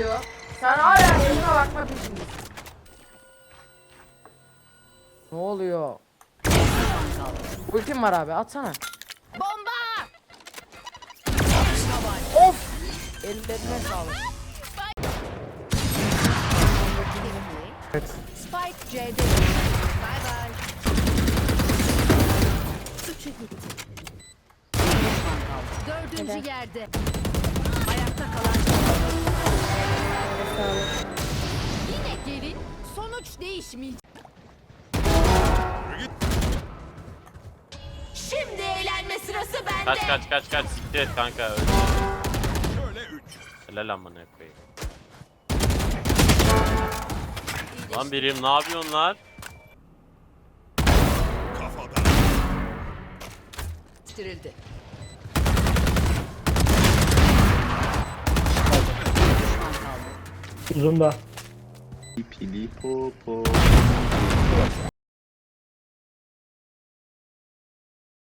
vuruyor. Sen hala eline bakma peşindesin. Ne oluyor? Ultim var abi atsana. Bomba! Of! Ellerine sağlık. Evet. Spike C'de. Bay bay. Üçü gitti. Dördüncü yerde. Değişmeyecek. Şimdi eğlenme sırası bende. Kaç kaç kaç kaç siktir et kanka öldü. Helal amına koyayım. Lan birim ne yapıyorsun lan? Bitirildi. Uzun da. 你霹雳婆婆